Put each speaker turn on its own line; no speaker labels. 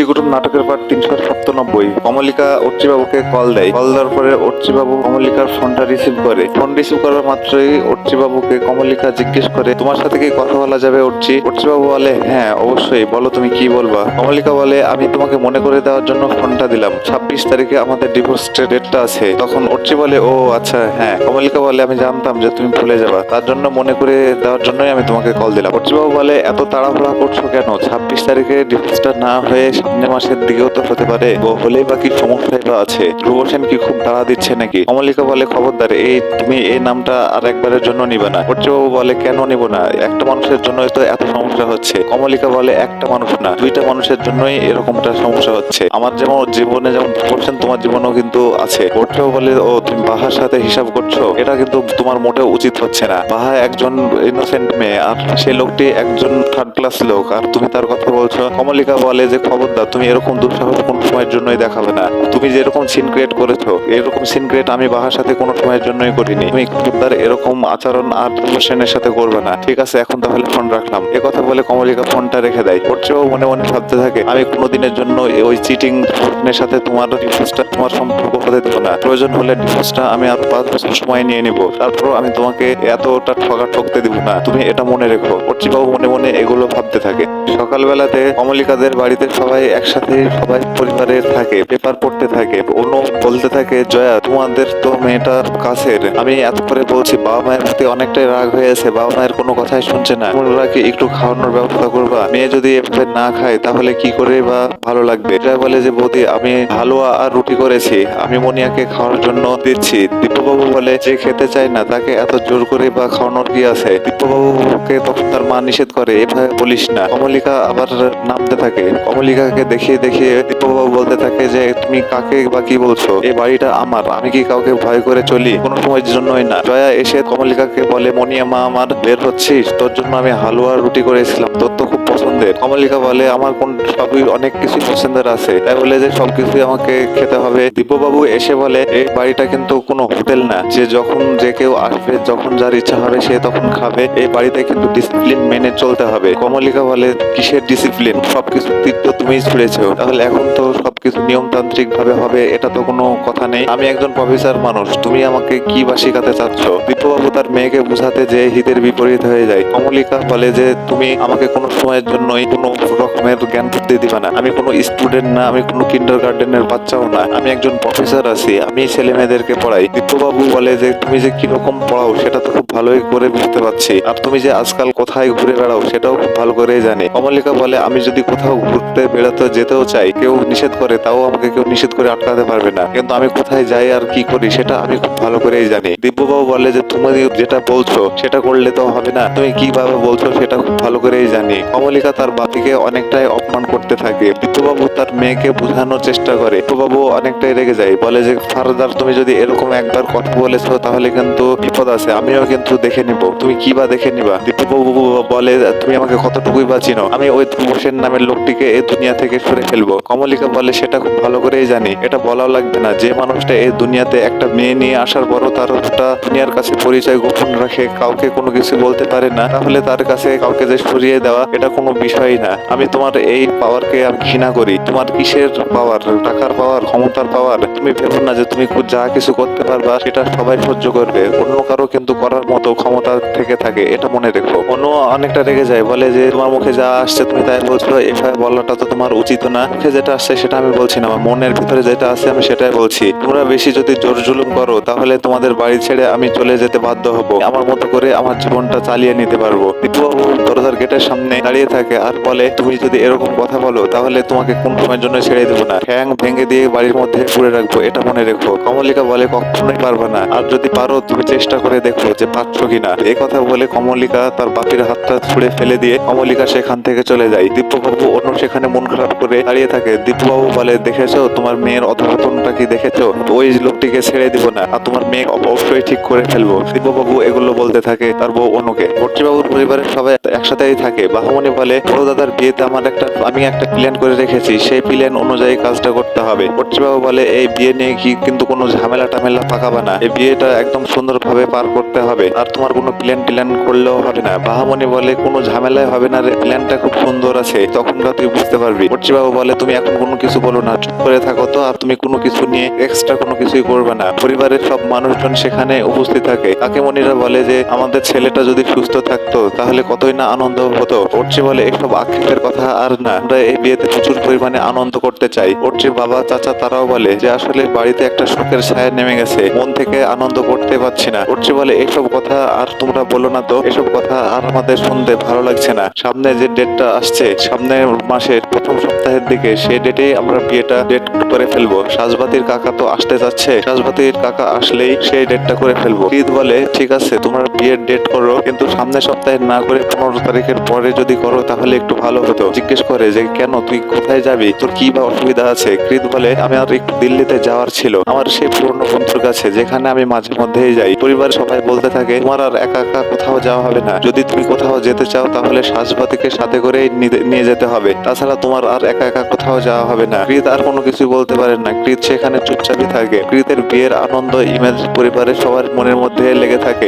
মিষ্টিকুটুম নাটকের পার্ট তিনশো সপ্তানব্বই কমলিকা অর্চিবাবুকে কল দেয়। কল দেওয়ার পরে অর্চিবাবু কমলিকার ফোনটা রিসিভ করে। ফোন রিসিভ করার মাত্রই অর্চিবাবুকে কমলিকা জিজ্ঞেস করে, তোমার সাথে কি কথা বলা যাবে অর্চি? অর্চিবাবু বলে হ্যাঁ অবশ্যই। বলো তুমি কি বলবা? কমলিকা বলে, আমি তোমাকে মনে করে দেওয়ার জন্য ফোনটা দিলাম। ছাব্বিশ তারিখে আমাদের ডিভোর্স ডেটটা আছে। তখন অর্চি বলে, ও আচ্ছা হ্যাঁ। কমলিকা বলে, আমি জানতাম যে তুমি ভুলে যাবা। তার জন্য মনে করে দেওয়ার জন্যই আমি তোমাকে কল দিলাম। অর্চিবাবু বলে, এত তাড়াহুড়া করছ কেন? ছাব্বিশ তারিখে ডিভোর্সটা না হয়ে সামনে মাসের দিকেও তো হতে পারে। ও হলেই বা কি সমস্যাই বা আছে। ধ্রুব সেন কি খুব তাড়া দিচ্ছে নাকি? কমলিকা বলে, খবরদার, এই তুমি এই নামটা আর একবারের জন্য নিবে না। অর্চিবাবু বলে, কেন নিব না? একটা মানুষের জন্যই তো এত সমস্যা হচ্ছে। কমলিকা বলে, একটা মানুষ না, দুইটা মানুষের জন্যই এরকমটা সমস্যা হচ্ছে। আমার যেমন জীবনে যেমন করছেন তোমার জীবনেও কিন্তু আছে। অর্চিবাবু বলে, ও, তুমি বাহার সাথে হিসাব করছ? এটা কিন্তু তোমার মোটেও উচিত হচ্ছে না। বাহা একজন ইনোসেন্ট মেয়ে, আর সেই লোকটি একজন থার্ড ক্লাস লোক, আর তুমি তার কথা বলছো। কমলিকা বলে, যে খবরদার তুমি এরকম দুঃসাহস কোন সময়ের জন্যই দেখাবে না। তুমি যেরকম সিন ক্রিয়েট করেছ, এরকম সিন ক্রিয়েট আমি বাহার সাথে কোনো সময়ের জন্যই করিনি। তুমি খবরদার এরকম আচরণ আর সেনের সাথে করবে না। ঠিক আছে, এখন তাহলে ফোন রাখলাম। এ কথা বলে কমলিকা ফোনটা রেখে দেয়। করছেও মনে মনে ভাবতে থাকে, আমি কোনোদিনের জন্য ওই চিটিং এর সাথে তোমার ডিভোর্সটা তোমার সম্পর্ক হতে দেবো না। প্রয়োজন হলে ডিভোর্সটা আমি আর পাঁচ বছর সময় নিয়ে নিব। তারপর আমি তোমাকে এতটা ঠকা ঠকতে দিব না। তুমি এটা মনে রেখো। বাবু মনে মনে এগুলো ভাবতে থাকে। সকালবেলাতে কমলিকাদের বাড়িতে সবাই একসাথে সবাই পরিবারের থাকে, পেপার পড়তে থাকে অনু বলতে থাকে, জয়া, তোমাদের তো মেয়েটার কাছের। আমি এত করে বলছি, বাবা মায়ের প্রতি অনেকটাই রাগ হয়েছে বাবা মায়ের কোনো কথাই শুনছে না। তোমরা কি একটু খাওয়ানোর ব্যবস্থা করবা? মেয়ে যদি এভাবে না খায়, তাহলে কি করে বা ভালো লাগবে? জয়া বলে যে, বৌদি, আমি হালুয়া আর রুটি করেছি, আমি মনিয়াকে খাওয়ার জন্য দিচ্ছি। দীপবাবু বলে, যে খেতে চায় না, তাকে এত জোর করে বা খাওয়ানোর কি আছে? দীপবাবুকে তখন তার মা নিষেধ করে, এভাবে বলিস না। কমলিকা আবার নামতে থাকে। কমলিকাকে দেখিয়ে দেখিয়ে দীপবাবু বলতে থাকে যে, তুমি কাকে বা কি বলছো? এই বাড়িটা আমার। আমি কি কাউকে ভয় করে চলি? কোনো সময়ের জন্যই না। জয়া এসে কমলিকাকে বলে, মনিয়া মা, আমার বের হচ্ছিস? তোর জন্য আমি হালুয়া রুটি করেছিলাম তোর তো খুব পছন্দের। কমলিকা বলে আমার কোন সবই অনেক কিছু পছন্দের আছে। তাই বলে যে সবকিছুই আমাকে খেতে হবে। দিব্যবাবু এসে বলে এই বাড়িটা কিন্তু কোনো হোটেল না। যে যখন যে কেউ আসবে, যখন যার ইচ্ছা হবে, সে তখন খাবে। এই বাড়িতে কিন্তু ডিসিপ্লিন মেনে চলতে হবে। কমলিকা বলে, কিসের ডিসিপ্লিন সবকিছু তীর্থ তুমিই ছুড়েছো। তাহলে এখন তো সবকিছু নিয়মতান্ত্রিক ভাবে হবে, এটা তো কোনো কথা নেই। আমি একজন প্রফেসর মানুষ, তুমি আমাকে কি বা শেখাতে চাচ্ছ? দীপবাবু তার মেয়েকে বুঝাতে যে হিতের বিপরীত হয়ে যায়। কমলিকা বলে যে, তুমি আমাকে কোনো সময়ের জন্যই কোনো রকমের জ্ঞান বুদ্ধি দিবে না। আমি কোনো স্টুডেন্ট না, আমি কোনো কিন্ডার গার্ডেনের বাচ্চাও না। আমি একজন প্রফেসর আছি, আমি ছেলে মেয়েদেরকে পড়াই। দীপ্তবাবু বলে যে, তুমি যে কীরকম পড়াও, সেটা তো খুব ভালোই করে বুঝতে পারছি। আর তুমি যে আজকাল কোথায় ঘুরে বেড়াও, সেটাও খুব ভালো করেই জানি। কমলিকা বলে, আমি যদি কোথাও ঘুরতে, বেড়াতে যেতেও চাই, কেউ নিষেধ করে, তাও আমাকে কেউ নিষেধ করে আটকাতে পারবে না। কিন্তু আমি কোথায় যাই আর কি করি, সেটা আমি খুব ভালো করেই জানি। দিব্যবাবু বলে যে, তুমি যেটা বলছো, সেটা করলে তো হবে না। তুমি কীভাবে বলছো, সেটা খুব ভালো করেই জানি। কমলিকা তার বাপিকে অনেকটাই অপমান করতে থাকে। দিব্যবাবু তার মেয়েকে বোঝানোর চেষ্টা করে। দিব্যবাবু অনেকটাই রেগে যায়, বলে যে, ফারদার, তুমি যদি এরকম একবার কথা বলেছ, তাহলে কিন্তু বিপদ আছে। আমিও কিন্তু দেখে নিব। তুমি কি বা দেখে নিবা? দিব্যবাবু বলে, তুমি আমাকে কতটুকুই বা চিনো? আমি ওই হোসেন নামের লোকটিকে এই দুনিয়া থেকে সরে ফেলব। কমলিকা বলে, সেটা খুব ভালো করেই জানি। এটা বলাও লাগবে না। যে মানুষটা এই দুনিয়াতে একটা মেয়ে নিয়ে আসার পরও তার ওটা দুনিয়ার কাছে পরিচয় গোপন রাখে, কাউকে কোনো কিছু বলতে পারে না, তাহলে তার কাছে কাউকে যে সরিয়ে দেওয়া, এটা কোনো বিষয়ই না। আমি তোমার এই পাওয়ারকে আমি ঘৃণা করি। তোমার কিসের পাওয়ার টাকার পাওয়ার ক্ষমতার পাওয়ার তুমি ভেবো না যে তুমি যা কিছু করতে পারবা, সেটা সবাই সহ্য করবে। অন্য কারও কিন্তু করার মতো ক্ষমতা থেকে থাকে, এটা মনে রেখো। অন্য অনেকটা রেগে যায়, বলে যে, তোমার মুখে যা আসছে তুমি তাই বলছো এভাবে বলাটা তো তোমার উচিত না। মুখে যেটা আসছে সেটা আমি বলছি না, আমার মনের ভিতরে যেটা আছে আমি সেটাই বলছি। তোমরা বেশি যদি জোর জুলুম করো, তাহলে তোমাদের বাড়ি ছেড়ে আমি চলে যেতে বাধ্য হব। আমার মতো করে আমার জীবনটা চালিয়ে নিতে পারব। দরজার গেটের সামনে দাঁড়িয়ে থাকে আর বলে, তুমি যদি এরকম কথা বলো, তাহলে তোমাকে কোন সময়ের জন্য ছেড়ে দেবো না। ঠ্যাং ভেঙে দিয়ে বাড়ির মধ্যে পুড়ে রাখব, এটা মনে রেখো। কমলিকা বলে, কখনোই পারবে না। আর যদি পারো, তুমি চেষ্টা করে দেখো যে পারছ কিনা। এই কথা বলে কমলিকা তার বাপির হাতটা ছুড়ে ফেলে দিয়ে কমলিকা সেখান থেকে চলে যায়। দিব্যবাবু অন্য সেখানে মন খারাপ করে দাঁড়িয়ে থাকে। দিব্যবাবু বলে, দেখেছ? তোমার মেয়ের অধপতনটা কি দেখেছ? ওই লোকটিকে ছেড়ে দিব না, আর তোমার মেয়ে অবশ্যই ঠিক করে ফেলব। দিব্যবাবু এগুলো বলতে থাকে তার বউ অনুকে। ভর্তিবাবুর পরিবারের সবাই একসাথেই থাকে। বাহুমণি বলে বড় দাদার বিয়েতে আমার একটা, আমি একটা প্ল্যান করে রেখেছি। সেই প্ল্যান অনুযায়ী কাজটা করতে হবে। বাবু বলে, এই বিয়ে নিয়ে কি কিন্তু কোনো ঝামেলা টামেলা পাকাবে না। এই বিয়েটা একদম সুন্দরভাবে পার করতে হবে। আর তোমার কোনো প্ল্যান প্ল্যান করলেও হবে না। বাহামণি বলে, কোনো ঝামেলাই হবে না রে। প্ল্যানটা খুব সুন্দর আছে। তখনকার তুই বুঝতে পারবি। বাবু বলে, তুমি এখন কোনো কিছু বলো না। চুপ করে থাকো তো। আর তুমি কোনো কিছু নিয়ে এক্সট্রা কোনো কিছুই করবে না। পরিবারের সব মানুষজন সেখানে উপস্থিত থাকে। কাকিমণিরা বলে যে, আমাদের ছেলেটা যদি সুস্থ থাকতো, তাহলে কতই না আনন্দ হতো। অর্চি বলে এসব আক্ষেপের কথা আর না। আমরা এই বিয়েতে প্রচুর পরিমাণে আনন্দ করতে চাই। অর্চির বাবা, চাচা তারাও বলে যে আসলে বাড়িতে একটা শোকের ছায়া নেমে গেছে। মন থেকে আনন্দ করতে পারছি না। অর্চি বলে, এসব কথা আর তোমরা বলো না তো। এসব কথা আর আমাদের শুনতে ভালো লাগছে না। সামনে যে ডেটটা আসছে, সামনের মাসের প্রথম সপ্তাহের দিকে সেই ডেটে আমরা বিয়েটা ডেট করে ফেলব। সাজবাতির কাকা তো আসতে যাচ্ছে। সাজবাতির কাকা আসলেই সেই ডেটটা করে ফেলব। ঈদ বলে, ঠিক আছে, তোমরা বিয়ের ডেট করো। কিন্তু সামনের সপ্তাহে না করে পনেরো তারিখের পরে যদি করো, তাহলে একটু ভালো হতো। জিজ্ঞেস করে যে, কেন তুই কোথায় যাবি? তোর কি বা অসুবিধা আছে? কৃত বলে, আমি আর একটু দিল্লিতে যাওয়ার ছিল। আমার সেই পুরনো বন্ধুর কাছে, যেখানে আমি মাঝে মধ্যেই যাই। পরিবার সবাই বলতে থাকে, তোমার আর একা একা কোথাও যাওয়া হবে না। যদি তুমি কোথাও যেতে চাও, তাহলে সাজবাতিকে সাথে করে নিয়ে যেতে হবে। তাছাড়া তোমার আর একা একা কোথাও যাওয়া হবে না। কৃত আর কোনো কিছু বলতে পারে না। কৃত সেখানে চুপচাপই থাকে। কৃতের বিয়ের আনন্দ ইমেজ পরিবারের সবার মনের মধ্যে লেগে থাকে।